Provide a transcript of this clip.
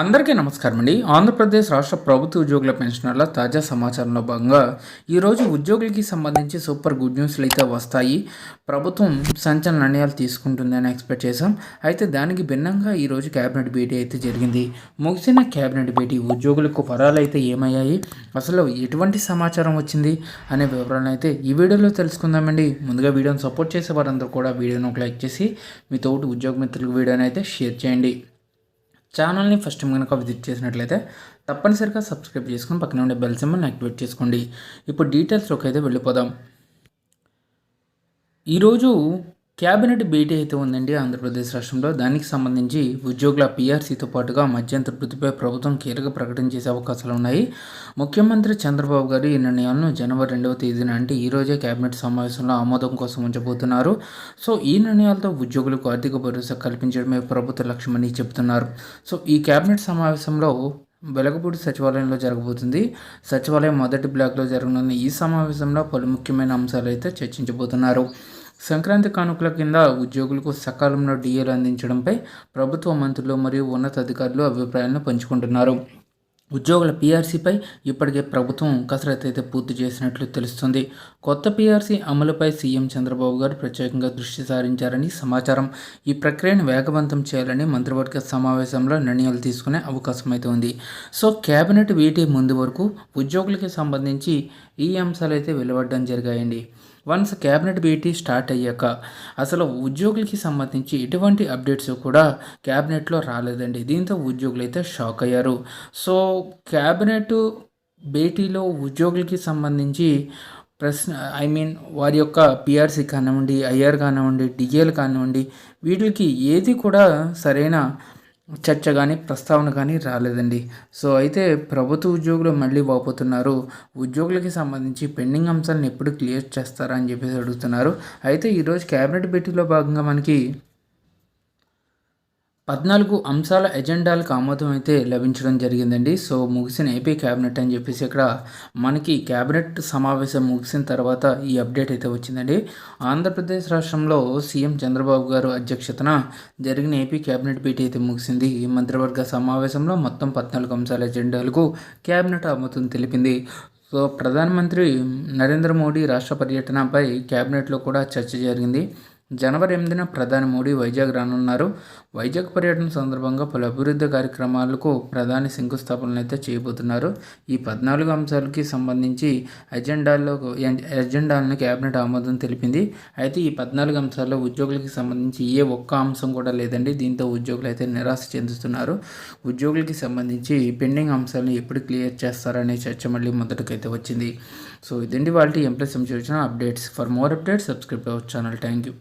అందరికీ నమస్కారం అండి. ఆంధ్రప్రదేశ్ రాష్ట్ర ప్రభుత్వ ఉద్యోగుల పెన్షనర్ల తాజా సమాచారంలో భాగంగా ఈరోజు ఉద్యోగులకి సంబంధించి సూపర్ గుడ్ న్యూస్లు అయితే వస్తాయి. ప్రభుత్వం సంచలన నిర్ణయాలు తీసుకుంటుందని ఎక్స్పెక్ట్ చేశాం. అయితే దానికి భిన్నంగా ఈరోజు క్యాబినెట్ భేటీ అయితే జరిగింది. ముగిసిన క్యాబినెట్ భేటీ ఉద్యోగులకు వరాలు అయితే ఏమయ్యాయి? అసలు ఎటువంటి సమాచారం వచ్చింది? అనే వివరాలను అయితే ఈ వీడియోలో తెలుసుకుందామండి. ముందుగా వీడియోని సపోర్ట్ చేసే వారందరూ కూడా వీడియోను ఒక లైక్ చేసి మీ తోటి ఉద్యోగ మిత్రులకు వీడియోని అయితే షేర్ చేయండి. ఛానల్ని ఫస్ట్ కనుక విజిట్ చేసినట్లయితే తప్పనిసరిగా సబ్స్క్రైబ్ చేసుకుని పక్కన ఉండే బెల్ సింబల్ని యాక్టివేట్ చేసుకోండి. ఇప్పుడు డీటెయిల్స్లోకి అయితే వెళ్ళిపోదాం. ఈరోజు క్యాబినెట్ భేటీ అయితే ఉందండి ఆంధ్రప్రదేశ్ రాష్ట్రంలో. దానికి సంబంధించి ఉద్యోగుల పీఆర్సీతో పాటుగా మధ్యంతర వృద్ధిపై ప్రభుత్వం కీలక ప్రకటన చేసే అవకాశాలు ఉన్నాయి. ముఖ్యమంత్రి చంద్రబాబు గారు ఈ నిర్ణయాలను జనవరి రెండవ తేదీన అంటే ఈ రోజే క్యాబినెట్ సమావేశంలో ఆమోదం కోసం ఉంచబోతున్నారు. సో ఈ నిర్ణయాలతో ఉద్యోగులకు ఆర్థిక భరోసా కల్పించడమే ప్రభుత్వ లక్ష్యమని చెబుతున్నారు. సో ఈ క్యాబినెట్ సమావేశంలో వెలగపూడి సచివాలయంలో జరగబోతుంది. సచివాలయం మొదటి బ్లాక్లో జరగనున్న ఈ సమావేశంలో పలు ముఖ్యమైన అంశాలు అయితే చర్చించబోతున్నారు. సంక్రాంతి కానుకల కింద ఉద్యోగులకు సకాలంలో డిఏలు అందించడంపై ప్రభుత్వ మంత్రులు మరియు ఉన్నతాధికారులు అభిప్రాయాలను పంచుకుంటున్నారు. ఉద్యోగుల పీఆర్సీపై ఇప్పటికే ప్రభుత్వం కసరత్తు అయితే పూర్తి చేసినట్లు తెలుస్తుంది. కొత్త పీఆర్సీ అమలుపై సీఎం చంద్రబాబు గారు ప్రత్యేకంగా దృష్టి సారించారని సమాచారం. ఈ ప్రక్రియను వేగవంతం చేయాలని మంత్రివర్గ సమావేశంలో నిర్ణయాలు తీసుకునే అవకాశం అయితే ఉంది. సో కేబినెట్ వీటి ముందు వరకు ఉద్యోగులకి సంబంధించి ఈ అంశాలు అయితే వెలువడడం జరిగాయండి. వన్స్ క్యాబినెట్ భేటీ స్టార్ట్ అయ్యాక అసలు ఉద్యోగులకి సంబంధించి ఎటువంటి అప్డేట్స్ కూడా క్యాబినెట్లో రాలేదండి. దీంతో ఉద్యోగులు అయితే షాక్ అయ్యారు. సో క్యాబినెట్ భేటీలో ఉద్యోగులకి సంబంధించి ప్రశ్న ఐ మీన్ వారి యొక్క పిఆర్సీ కానివ్వండి ఐఆర్ కానివ్వండి డిఏలు కానివ్వండి వీటికి ఏది కూడా సరైన చర్చ కానీ ప్రస్తావన కానీ రాలేదండి. సో అయితే ప్రభుత్వ ఉద్యోగులు మళ్ళీ వాపోతున్నారు. ఉద్యోగులకి సంబంధించి పెండింగ్ అంశాలను ఎప్పుడు క్లియర్ చేస్తారా అని చెప్పేసి అడుగుతున్నారు. అయితే ఈరోజు క్యాబినెట్ భేటీలో భాగంగా మనకి పద్నాలుగు అంశాల ఎజెండాలకు ఆమోదం అయితే లభించడం జరిగిందండి. సో ముగిసిన ఏపీ క్యాబినెట్ అని చెప్పేసి ఇక్కడ మనకి క్యాబినెట్ సమావేశం ముగిసిన తర్వాత ఈ అప్డేట్ అయితే వచ్చిందండి. ఆంధ్రప్రదేశ్ రాష్ట్రంలో సీఎం చంద్రబాబు గారు అధ్యక్షతన జరిగిన ఏపీ క్యాబినెట్ భేటీ అయితే ముగిసింది. ఈ మంత్రివర్గ సమావేశంలో మొత్తం పద్నాలుగు అంశాల ఎజెండాలకు క్యాబినెట్ ఆమోదం తెలిపింది. సో ప్రధానమంత్రి నరేంద్ర మోడీ రాష్ట్ర పర్యటనపై క్యాబినెట్లో కూడా చర్చ జరిగింది. జనవరి ఎనిమిదిన ప్రధాని మోడీ వైజాగ్ రానున్నారు. వైజాగ్ పర్యటన సందర్భంగా పలు అభివృద్ధి కార్యక్రమాలకు ప్రధాని శంకుస్థాపనలు అయితే చేయబోతున్నారు. ఈ పద్నాలుగు అంశాలకి సంబంధించి ఎజెండాలో ఎజెండాలను కేబినెట్ ఆమోదం తెలిపింది. అయితే ఈ పద్నాలుగు అంశాల్లో ఉద్యోగులకి సంబంధించి ఏ ఒక్క అంశం కూడా లేదండి. దీంతో ఉద్యోగులు అయితే నిరాశ చెందుతున్నారు. ఉద్యోగులకి సంబంధించి పెండింగ్ అంశాలను ఎప్పుడు క్లియర్ చేస్తారనే చర్చ మళ్ళీ మొదటికైతే వచ్చింది. సో ఇదండి వాళ్ళ ఎంప్లాయ్ సంబంధించిన updates. For more updates subscribe our channel. Thank you